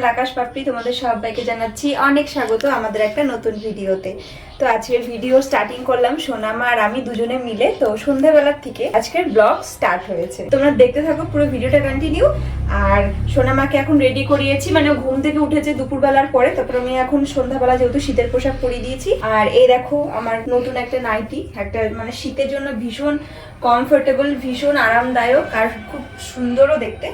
Channel আকাশ পাপড়ি তোমাদের সবাইকে জানাচ্ছি অনেক স্বাগত আমাদের একটা নতুন ভিডিওতে। তো আজকের ভিডিও স্টার্টিং করলাম সোনামা আর আমি দুজনে মিলে। তো সন্ধ্যাবেলার থেকে আজকের ব্লগ স্টার্ট হয়েছে। তোমরা দেখতে থাকো পুরো ভিডিওটা কন্টিনিউ আর সোনামাকে এখন রেডি করিয়েছি মানে ঘুম থেকে উঠেছে দুপুরবেলার পরে। তারপর আমি এখন সন্ধ্যাবেলা যেহেতু শীতের পোশাক পরিয়ে দিয়েছি। আর এই দেখো আমার নতুন একটা নাইটি, একটা মানে শীতের জন্য ভীষণ কমফোর্টেবল ভীষণ আরামদায়ক আর খুব সুন্দরও দেখতে।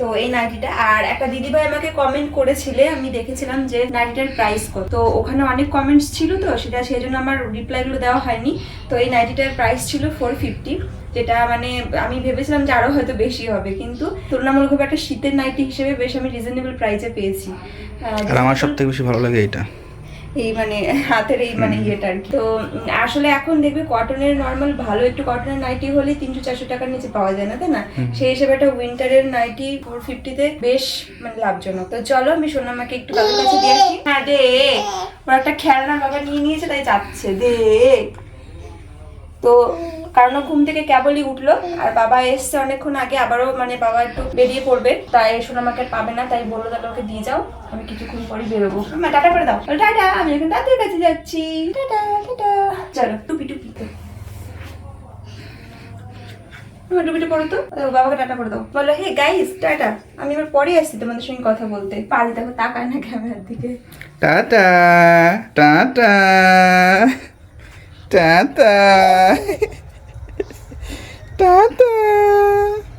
তো এই নাইটিটা। আর একটা দিদিভাই আমাকে কমেন্ট করেছিলে, আমি দেখেছিলাম যে নাইটিটার প্রাইস কত। তো ওখানে অনেক কমেন্টস ছিল তো, সেটা সেই জন্য আমার রিপ্লাইগুলো দেওয়া হয়নি। তো এই নাইটিটার প্রাইস ছিল ফোর ফিফটি যেটা মানে আমি ভেবেছিলাম যে আরও হয়তো বেশি হবে, কিন্তু তুলনামূলকভাবে একটা শীতের নাইটি হিসেবে বেশ আমি রিজনেবল প্রাইসে পেয়েছি। আর আমার সব থেকে বেশি ভালো লাগে এটা এই মানে হাতের এই মানে ইয়েটা আর কি তো আসলে এখন দেখবে কটনের নর্মাল ভালো একটু কটনের নাইটি হলে তিনশো চারশো টাকার নিচে পাওয়া যায় না তাই না? সেই হিসেবে একটা উইন্টারের নাইটি ফোর ফিফটিতে বেশ মানে লাভজনক। তো চলো আমি সোনামাকে একটু কাছে দিয়ে আসি। হ্যাঁ দে। ওর একটা খেলনা বাবা নিয়ে নিয়েছে তাই যাচ্ছে। দে। তো কারণ ঘুম থেকে কেবলই উঠল, আর বাবা এসছে অনেকক্ষণ আগে, আবারও মানে বাবা একটু বেরিয়ে পড়বে, তাই সোনামাকে পাবে না, তাই বলল তাহলে ওকে দিয়ে যাও, আমি কিছুক্ষণ পরে বেরোবো। টাটা করে দাও। টাটা, আমি এখন দাদুর কাছে যাচ্ছি। Tata tata. চলো, টুপি টুপি। তো। বাবাকে টাটা করে দাও। বলো, হে গাইস টাটা। আমি এবার আসছি তোমাদের সঙ্গে কথা বলতে। তাকায় না ক্যামেরার দিকে। Tata tata. টাটা টাটা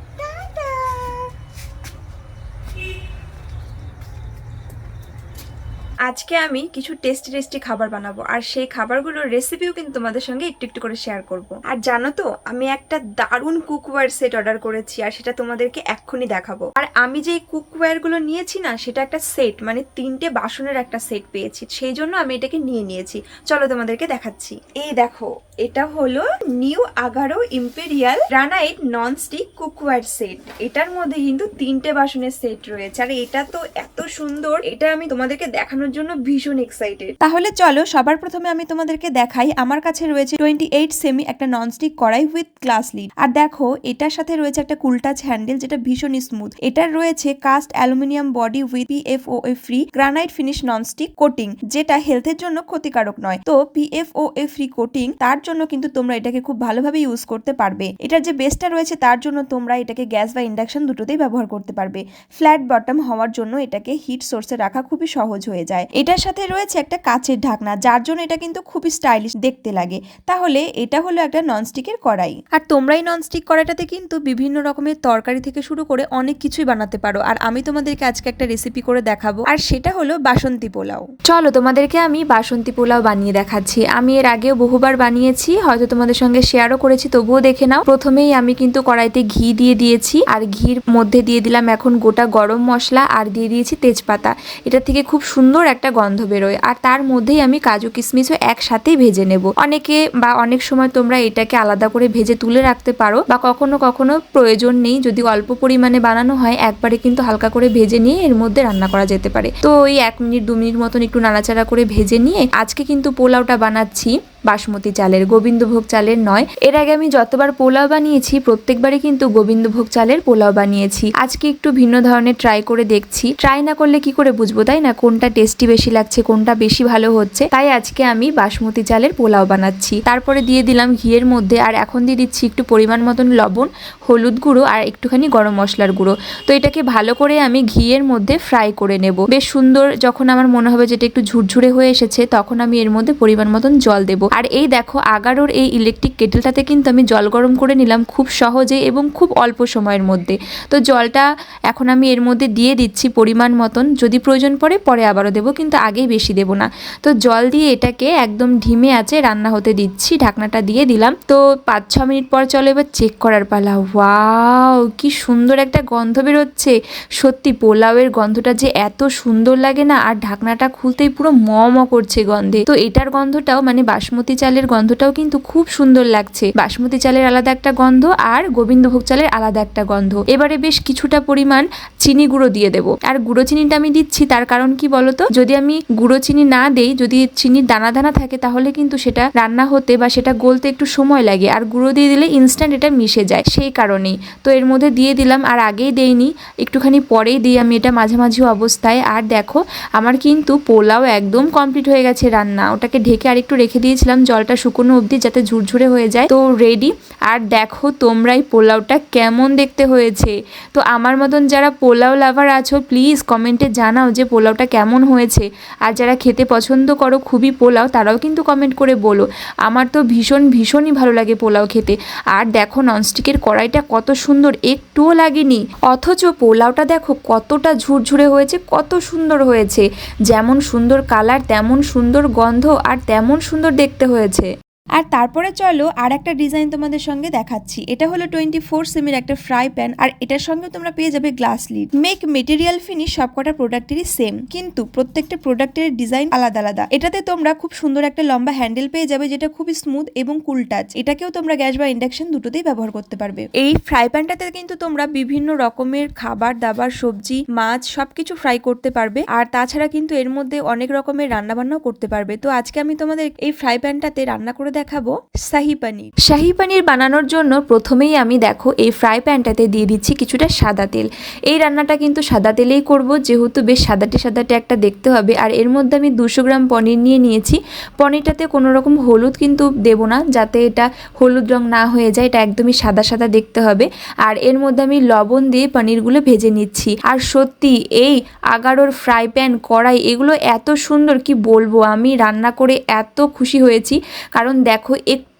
আজকে আমি কিছু টেস্টি টেস্টি খাবার বানাবো। আর সেই খাবারগুলোর রেসিপিও কিন্তু তোমাদের সঙ্গে একটু একটু করে শেয়ার করব। আর জানো তো, আমি একটা দারুণ কুকওয়্যার সেট অর্ডার করেছি, আর সেটা তোমাদেরকে এক্ষুনি দেখাবো। আর আমি যে কুকওয়্যারগুলো নিয়েছি না, সেটা একটা সেট মানে তিনটে বাসনের একটা সেট পেয়েছি। সেই জন্য আমি এটাকে নিয়ে নিয়েছি। চলো তোমাদেরকে দেখাচ্ছি। এই দেখো, এটা হলো new Agaro imperial granite non stick cookware set এটার মধ্যে কিন্তু তিনটে বাসনের সেট রয়েছে। আর এটা তো এত সুন্দর, এটা আমি তোমাদেরকে দেখানোর জন্য ভীষণ এক্সাইটেড তাহলে চলো, সবার প্রথমে আমি তোমাদেরকে দেখাই। আমার কাছে রয়েছে টোয়েন্টি এইট সেমি একটা ননস্টিক কড়াই উইথ গ্লাস লিড আর দেখো, এটার সাথে রয়েছে একটা কুলটাচ হ্যান্ডেল যেটা ভীষণ স্মুথ এটার রয়েছে cast aluminium body with PFOA free granite finish nonstick coating যেটা হেলথের জন্য ক্ষতিকারক নয়। তো পিএফওএ ফ্রি কোটিং তার জন্য কিন্তু তোমরা এটাকে খুব ভালোভাবে ইউজ করতে পারবে। এটার যে বেসটা রয়েছে, তার জন্য তোমরা এটাকে গ্যাস বা ইন্ডাকশন দুটোতেই ব্যবহার করতে পারবে। ফ্ল্যাট বটম হওয়ার জন্য এটাকে হিট সোর্সে রাখা খুবই সহজ হয়ে যায়। এটার সাথে রয়েছে একটা কাচের ঢাকনা, যার জন্য এটা কিন্তু খুবই স্টাইলিশ দেখতে লাগে। তাহলে এটা হলো একটা ননস্টিকের কড়াই। আর তোমরাই ননস্টিক কড়াইটাতে কিন্তু বিভিন্ন রকমের তরকারি থেকে শুরু করে অনেক কিছুই বানাতে পারো। আর আমি তোমাদেরকে আজকে একটা রেসিপি করে দেখাবো। আর সেটা হলো বাসন্তী পোলাও। চলো, তোমাদেরকে আমি বাসন্তী পোলাও বানিয়ে দেখাচ্ছি। আমি এর আগেও বহুবার বানিয়েছি, হয়তো তোমাদের সঙ্গে শেয়ারও করেছি, তবুও দেখে নাও। প্রথমেই আমি কিন্তু কড়াইতে ঘি দিয়ে দিয়েছি, আর ঘির মধ্যে দিয়ে দিলাম এখন গোটা গরম মশলা, আর দিয়ে দিয়েছি তেজপাতা। এটা থেকে খুব সুন্দর একটা গন্ধ বেরোয় আর তার মধ্যেই আমি কাজু কিশমিশও একসাথেই ভেজে নেব। অনেকে বা অনেক সময় তোমরা এটাকে আলাদা করে ভেজে তুলে রাখতে পারো বা কখনো কখনো প্রয়োজন নেই যদি অল্প পরিমাণে বানানো হয় একবারে কিন্তু হালকা করে ভেজে নিয়ে এর মধ্যে রান্না করা যেতে পারে। তো ওই এক মিনিট, দু মিনিট মতন একটু নাড়াচাড়া করে ভেজে নিয়ে আজকে কিন্তু পোলাওটা বানাচ্ছি। বাসমতি চালের, গোবিন্দভোগ চালের নয়। এর আগে আমি যতবার পোলাও বানিয়েছি, প্রত্যেকবারই কিন্তু গোবিন্দভোগ চালের পোলাও বানিয়েছি। আজকে একটু ভিন্ন ধরনের ট্রাই করে দেখছি। ট্রাই না করলে কি করে বুঝব, তাই না? কোনটা টেস্টি বেশি লাগছে, কোনটা বেশি ভালো হচ্ছে? তাই আজকে আমি বাসমতি চালের পোলাও বানাচ্ছি। তারপরে দিয়ে দিলাম ঘিয়ের মধ্যে, আর এখন দিয়ে দিচ্ছি একটু পরিমাণ মতন লবণ, হলুদ গুঁড়ো, আর একটুখানি গরম মশলার গুঁড়ো। তো এটাকে ভালো করে আমি ঘিয়ের মধ্যে ফ্রাই করে নেব। বেশ সুন্দর, যখন আমার মনে হবে যেটা একটু ঝুরঝুরে হয়ে এসেছে, তখন আমি এর মধ্যে পরিমাণ মতন জল দেবো। আর এই দেখো আগারোর এই ইলেকট্রিক কেটেলটাতে কিন্তু আমি জল গরম করে নিলাম খুব সহজে এবং খুব অল্প সময়ের মধ্যে। তো জলটা এখন আমি এর মধ্যে দিয়ে দিচ্ছি পরিমাণ মতন, যদি প্রয়োজন পড়ে পরে আবারও দেবো, কিন্তু আগেই বেশি দেবো না। তো জল দিয়ে এটাকে একদম ঢিমে আছে রান্না হতে দিচ্ছি, ঢাকনাটা দিয়ে দিলাম। তো পাঁচ ছ মিনিট পর চলো এবার চেক করার পালা। ওয়াও, কি সুন্দর একটা গন্ধ বেরোচ্ছে। সত্যি পোলাওয়ের গন্ধটা যে এত সুন্দর লাগে না, আর ঢাকনাটা খুলতেই পুরো ম ম করছে গন্ধে। তো এটার গন্ধটাও মানে বাসমতি বাসমতি চালের গন্ধটাও কিন্তু খুব সুন্দর লাগছে। বাসমতি চালের আলাদা একটা গন্ধ আর গোবিন্দভোগ চালের আলাদা একটা গন্ধ। এবারে বেশ কিছুটা পরিমাণ চিনি গুঁড়ো দিয়ে দেবো। আর গুঁড়ো চিনিটা আমি দিচ্ছি, তার কারণ কি বলতো? যদি আমি গুঁড়ো চিনি না দেই, যদি চিনির দানা দানা থাকে, তাহলে কিন্তু সেটা রান্না হতে বা সেটা গলতে একটু সময় লাগে। আর গুঁড়ো দিয়ে দিলে ইনস্ট্যান্ট এটা মিশে যায়, সেই কারণেই। তো এর মধ্যে দিয়ে দিলাম, আর আগেই দেইনি। একটুখানি পরেই দিই আমি এটা মাঝামাঝি অবস্থায়। আর দেখো, আমার কিন্তু পোলাও একদম কমপ্লিট হয়ে গেছে রান্না। ওটাকে ঢেকে আর একটু রেখে দিয়েছিলাম জলটা শুকনো অবধি যাতে ঝুরঝুরে হয়ে যায়। তো রেডি আর দেখো তোমরাই পোলাওটা কেমন দেখতে হয়েছে। তো আমার মতন যারা পোলাও লাভার আছো প্লিজ কমেন্টে জানাও যে পোলাওটা কেমন হয়েছে। আর যারা খেতে পছন্দ করো খুবই পোলাও, তারাও কিন্তু কমেন্ট করে বলো। আমার তো ভীষণ, ভীষণই ভালো লাগে পোলাও খেতে। আর দেখো ননস্টিকের কড়াইটা কত সুন্দর, একটুও লাগেনি। অথচ পোলাওটা দেখো কতটা ঝুরঝুরে হয়েছে, কত সুন্দর হয়েছে। যেমন সুন্দর কালার তেমন সুন্দর গন্ধ, আর তেমন সুন্দর দেখতে হয়েছে। আর তারপরে চলো আর একটা ডিজাইন তোমাদের সঙ্গে দেখাচ্ছি। এটা হলো টোয়েন্টি ফোর সেমির একটা ফ্রাই প্যান আর এটার সঙ্গে তোমরা পেয়ে যাবে glass lid make material finish সবকটা প্রোডাক্টেরই সেম কিন্তু প্রত্যেকটা প্রোডাক্টের ডিজাইন আলাদা আলাদা। এটাতে তোমরা খুব সুন্দর একটা লম্বা হ্যান্ডেল পেয়ে যাবে, যেটা খুবই স্মুথ এবং কুল টাচ এটাকেও তোমরা গ্যাস বা ইন্ডাকশন দুটোতেই ব্যবহার করতে পারবে। এই ফ্রাই প্যানটাতে কিন্তু তোমরা বিভিন্ন রকমের খাবার, দাবার, সবজি, মাছ সবকিছু ফ্রাই করতে পারবে। আর তাছাড়া কিন্তু এর মধ্যে অনেক রকমের রান্নাবান্নাও করতে পারবে। তো আজকে আমি তোমাদের এই ফ্রাই প্যানটাতে রান্না করে দেখাবো শাহি পানির। শাহি পানির বানানোর জন্য প্রথমেই আমি দেখো এই ফ্রাই প্যানটাতে দিয়ে দিচ্ছি কিছুটা সাদা তেল। এই রান্নাটা কিন্তু সাদা তেলেই করব, যেহেতু বেশ সাদাটে সাদাটে একটা দেখতে হবে। আর এর মধ্যে আমি দুশো গ্রাম পনির নিয়ে নিয়েছি। পনিরটাতে কোনো রকম হলুদ কিন্তু দেব না, যাতে এটা হলুদ রং না হয়ে যায়, এটা একদমই সাদা সাদা দেখতে হবে। আর এর মধ্যে আমি লবণ দিয়ে পনিরগুলো ভেজে নিচ্ছি। আর সত্যি এই আগারোর ফ্রাই প্যান কড়াই, এগুলো এত সুন্দর, কি বলব? আমি রান্না করে এত খুশি হয়েছি। কারণ দেখো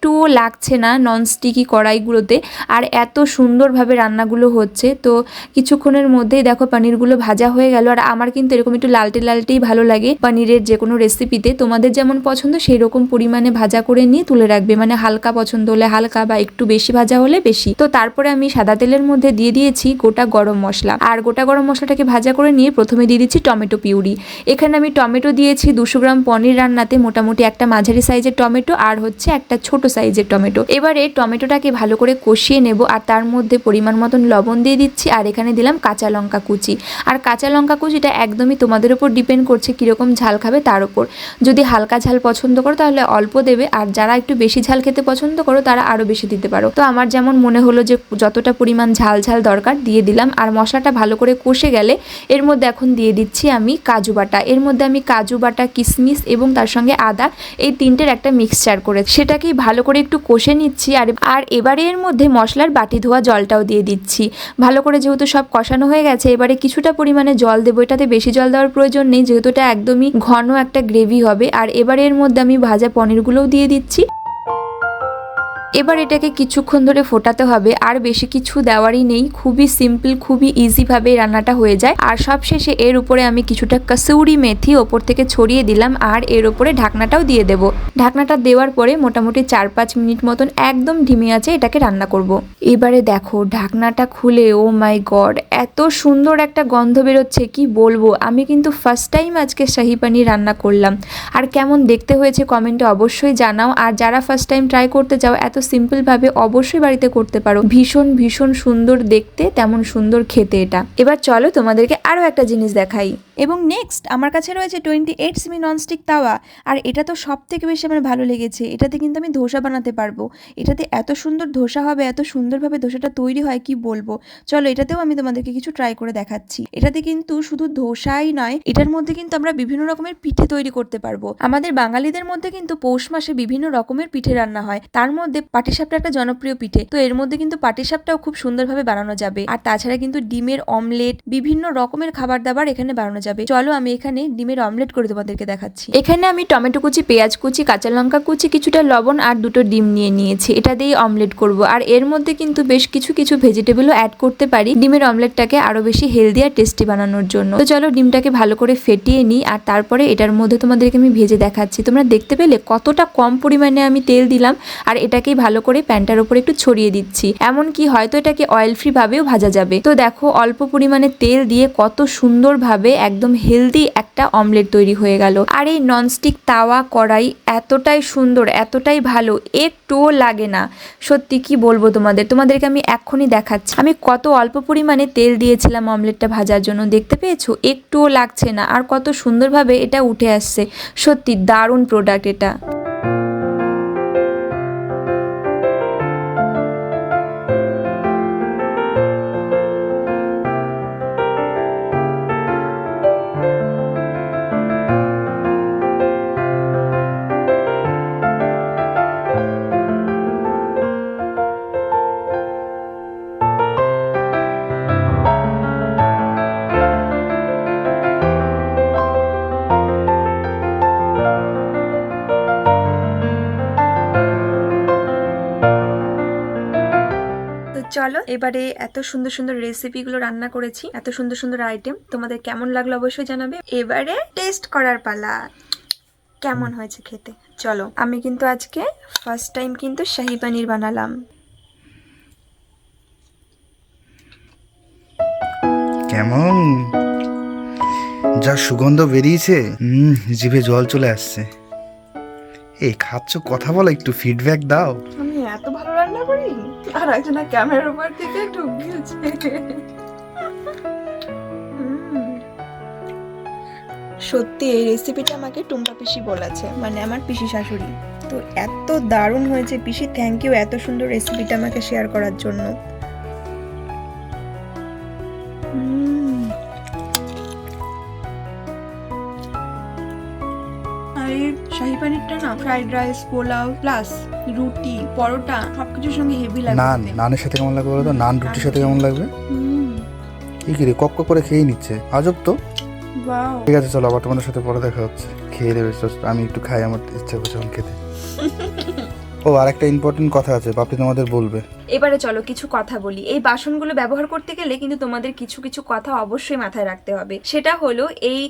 একটুও লাগছে না ননস্টিকি কড়াইগুলোতে। আর এত সুন্দরভাবে রান্নাগুলো হচ্ছে। তো কিছুক্ষণের মধ্যেই দেখো পনিরগুলো ভাজা হয়ে গেল। আর আমার কিন্তু এরকম একটু লালটে লালটেই ভালো লাগে পনিরের যে কোনো রেসিপিতে তোমাদের যেমন পছন্দ সেই রকম পরিমাণে ভাজা করে নিয়ে তুলে রাখবে। মানে হালকা পছন্দ হলে হালকা বা একটু বেশি ভাজা হলে বেশি। তো তারপরে আমি সাদা তেলের মধ্যে দিয়ে দিয়েছি গোটা গরম মশলা। আর গোটা গরম মশলাটাকে ভাজা করে নিয়ে প্রথমে দিয়ে দিচ্ছি টমেটো পিউরি। এখানে আমি টমেটো দিয়েছি দুশো গ্রাম পনির রান্নাতে। মোটামুটি একটা মাঝারি সাইজের টমেটো আর হচ্ছে একটা ছোট সাইজের টমেটো। এবারে টমেটোটাকে ভালো করে কষিয়ে নেব আর তার মধ্যে পরিমাণ মতন লবণ দিয়ে দিচ্ছি আর এখানে দিলাম কাঁচা লঙ্কা কুচি। আর কাঁচা লঙ্কা কুচিটা একদমই তোমাদের উপর ডিপেন্ড করছে কীরকম ঝাল খাবে তার উপর। যদি হালকা ঝাল পছন্দ করো তাহলে অল্প দেবে আর যারা একটু বেশি ঝাল খেতে পছন্দ করো তারা আরও বেশি দিতে পারো। তো আমার যেমন মনে হলো যে যতটা পরিমাণ ঝাল ঝাল দরকার দিয়ে দিলাম আর মশলাটা ভালো করে কষে গেলে এর মধ্যে এখন দিয়ে দিচ্ছি আমি কাজু বাটা। এর মধ্যে আমি কাজু বাটা কিশমিশ এবং তার সঙ্গে আদা এই তিনটের একটা মিক্সচার করে। সেটাকেই ভালো করে একটু কষে নিচ্ছি আর আর এবারে এর মধ্যে মশলার বাটি ধোয়া জলটাও দিয়ে দিচ্ছি। ভালো করে যেহেতু সব কষানো হয়ে গেছে, এবারে কিছুটা পরিমাণে জল দেবো। এটাতে বেশি জল দেওয়ার প্রয়োজন নেই, যেহেতু এটা একদমই ঘন একটা গ্রেভি হবে। আর এবারে এর মধ্যে আমি ভাজা পনিরগুলোও দিয়ে দিচ্ছি। এবার এটাকে কিছুক্ষণ ধরে ফোটাতে হবে। আর বেশি কিছু দেওয়ারই নেই। খুবই সিম্পল খুবই ইজিভাবে রান্নাটা হয়ে যায়। আর সব শেষে এর উপরে আমি কিছুটা কাসৌরি মেথি ওপর থেকে ছড়িয়ে দিলাম। আর এর উপরে ঢাকনাটাও দিয়ে দেব। ঢাকনাটা দেওয়ার পরে মোটামুটি চার পাঁচ মিনিট মতন একদম ঢিমে আছে এটাকে রান্না করব। এবারে দেখো, ঢাকনাটা খুলে, ও মাই গড, এত সুন্দর একটা গন্ধ বেরোচ্ছে, কি বলব? আমি কিন্তু ফার্স্ট টাইম আজকে শাহি পানির রান্না করলাম। আর কেমন দেখতে হয়েছে কমেন্টে অবশ্যই জানাও। আর যারা ফার্স্ট টাইম ট্রাই করতে চাও, এত সিম্পলভাবে অবশ্যই বাড়িতে করতে পারো। ভীষণ ভীষণ সুন্দর দেখতে, তেমন সুন্দর খেতে এটা। এবার চলো তোমাদেরকে আরও একটা জিনিস দেখাই। এবং নেক্সট আমার কাছে রয়েছে টোয়েন্টি এইট সেমি ননস্টিক তাওয়া। আর এটা তো সব থেকে বেশি আমার ভালো লেগেছে। এটাতে কিন্তু আমি ধোসা বানাতে পারব। এটাতে এত সুন্দর ধোসা হবে, এত সুন্দরভাবে ধোসাটা তৈরি হয়, কি বলব? চলো এটাতেও আমি তোমাদেরকে কিছু ট্রাই করে দেখাচ্ছি। এটাতে কিন্তু শুধু ধোসাই নয়, এটার মধ্যে কিন্তু আমরা বিভিন্ন রকমের পিঠে তৈরি করতে পারব। আমাদের বাঙালিদের মধ্যে কিন্তু পৌষ মাসে বিভিন্ন রকমের পিঠে রান্না হয়। তার মধ্যে পাটিসাপটা একটা জনপ্রিয় পিঠে। তো এর মধ্যে কিন্তু পাটিসাপটাও খুব সুন্দরভাবে বানানো যাবে। আর তাছাড়া কিন্তু ডিমের অমলেট, বিভিন্ন রকমের খাবার দাবার এখানে বানানো যাবে। চলো আমি এখানে ডিমের অমলেট করে তোমাদেরকে দেখাচ্ছি। এখানে আমি টমেটো কুচি, পেঁয়াজ কুচি, কাঁচা লঙ্কা কুচি, কিছুটা লবণ আর দুটো ডিম নিয়ে নিয়েছি। এটা দিয়ে অমলেট করব। আর এর মধ্যে কিন্তু বেশ কিছু কিছু ভেজিটেবলও অ্যাড করতে পারি ডিমের অমলেটটাকে আরও বেশি হেলদি আর টেস্টি বানানোর জন্য। তো চলো ডিমটাকে ভালো করে ফেটিয়ে নিই আর তারপরে এটার মধ্যে তোমাদেরকে আমি ভেজে দেখাচ্ছি। তোমরা দেখতে পেলে কতটা কম পরিমাণে আমি তেল দিলাম আর এটাকেই ভালো করে প্যানটার উপর একটু ছড়িয়ে দিচ্ছি। এমনকি হয়তো এটাকে অয়েল ফ্রি ভাবেও ভাজা যাবে। তো দেখো, অল্প পরিমাণে তেল দিয়ে কত সুন্দরভাবে একদম হেলদি একটা অমলেট তৈরি হয়ে গেল। আর এই ননস্টিক তাওয়া কড়াই এতটাই সুন্দর, এতটাই ভালো, একটুও লাগে না। সত্যি কি বলব তোমাদের? তোমাদেরকে আমি এক্ষুনি দেখাচ্ছি। আমি কত অল্প পরিমাণে তেল দিয়েছিলাম অমলেটটা ভাজার জন্য, দেখতে পেয়েছ? একটুও লাগছে না। আর কত সুন্দরভাবে এটা উঠে আসছে। সত্যি দারুণ প্রোডাক্ট এটা। চলো এবারে এত সুন্দর সুন্দর রেসিপিগুলো রান্না করেছি এত সুন্দর সুন্দর আইটেম তোমাদের কেমন লাগল অবশ্যই জানাবে। এবারে টেস্ট করার পালা কেমন হয়েছে খেতে। চলো আমি কিন্তু আজকে ফার্স্ট টাইম কিন্তু শাহি পানির বানালাম। কেমন? যা সুগন্ধ বেরিয়েছে হুম জিভে জল চলে আসছে। এই খাচ্ছ কথা বলো একটু ফিডব্যাক দাও। আমি এত ভালো রান্না করি আর একজনা ক্যামেরার উপর থেকে ঢুকিয়েছে। সত্যি, এই রেসিপিটা আমাকে টুম্পা পিসি বলেছে মানে আমার পিসি শাশুড়ি। তো এত দারুণ হয়েছে। পিসি থ্যাংক ইউ এত সুন্দর রেসিপিটা আমাকে শেয়ার করার জন্য। ফ্রাইড রাইস পোলাও প্লাস রুটি পরোটা সবকিছুর সঙ্গে হেভি লাগে নান নানের সাথে কেমন লাগবে বলো তো নান রুটির সাথে কেমন লাগবে? কি কি রে কক কক করে খেয়ে নিচ্ছে। আজব তো। ঠিক আছে চলো আবার তোমাদের সাথে পরে দেখা হচ্ছে। খেয়ে দেবে আমি একটু খাই আমার ইচ্ছা করছে খেতে। ও আর একটা ইম্পর্টেন্ট কথা আছে, বাপি তোমাদের বলবে। এবারে চলো কিছু কথা বলি। এই বাসনগুলো ব্যবহার করতে গেলে কিন্তু তোমাদের কিছু কিছু কথা অবশ্যই মাথায় রাখতে হবে। সেটা হলো, এই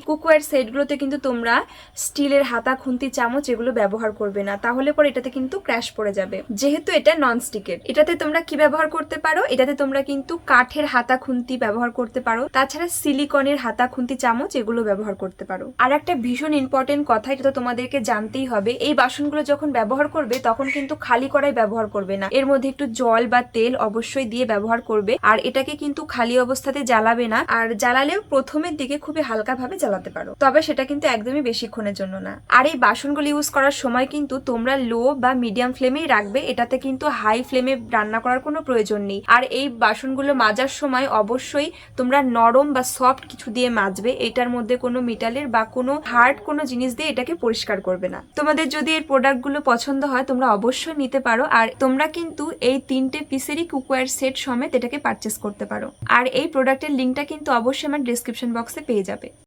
সেটগুলোতে কিন্তু তোমরা স্টিলের হাতা খুন্তি চামচ এগুলো ব্যবহার করবে না। তাহলে এটাতে কিন্তু ক্র্যাশ পড়ে যাবে। যেহেতু এটা নন স্টিকের এটাতে তোমরা কি ব্যবহার করতে পারো? এটাতে তোমরা কিন্তু কাঠের হাতা, খুন্তি ব্যবহার করতে পারো। তাছাড়া সিলিকনের হাতা, খুন্তি, চামচ এগুলো ব্যবহার করতে পারো। আর একটা ভীষণ ইম্পর্টেন্ট কথা, এটা তো তোমাদেরকে জানতেই হবে। এই বাসনগুলো যখন ব্যবহার করবে, তখন কিন্তু খালি কড়াই ব্যবহার করবে না। এর মধ্যে একটু জল বা তেল অবশ্যই দিয়ে ব্যবহার করবে, আর এটাকে কিন্তু খালি অবস্থাতে জ্বালাবে না, আর জ্বালালেও প্রথমের দিকে খুবই হালকা ভাবে জ্বালাতে পারো। তবে সেটা কিন্তু একদমই বেশিক্ষণের জন্য না। আর এই বাসনগুলো ইউজ করার সময় কিন্তু তোমরা লো বা মিডিয়াম ফ্লেমেই রাখবে, এটাতে কিন্তু হাই ফ্লেমে রান্না করার কোনো প্রয়োজন নেই। আর এই বাসনগুলো মাজার সময় অবশ্যই তোমরা নরম বা সফট কিছু দিয়ে মাজবে, এটার মধ্যে কোনো মেটালের বা কোনো হার্ড কোনো জিনিস দিয়ে এটাকে পরিষ্কার করবে না। তোমাদের যদি এর প্রোডাক্টগুলো পছন্দ হয়, তোমরা অবশ্যই নিতে পারো। আর তোমরা কিন্তু এই তিনটে পিসেরই কুকওয়্যার সেট সমেত এটাকে পারচেস করতে পারো। আর এই প্রোডাক্টের লিঙ্কটা কিন্তু অবশ্যই আমার ডিসক্রিপশন বক্সে পেয়ে যাবে।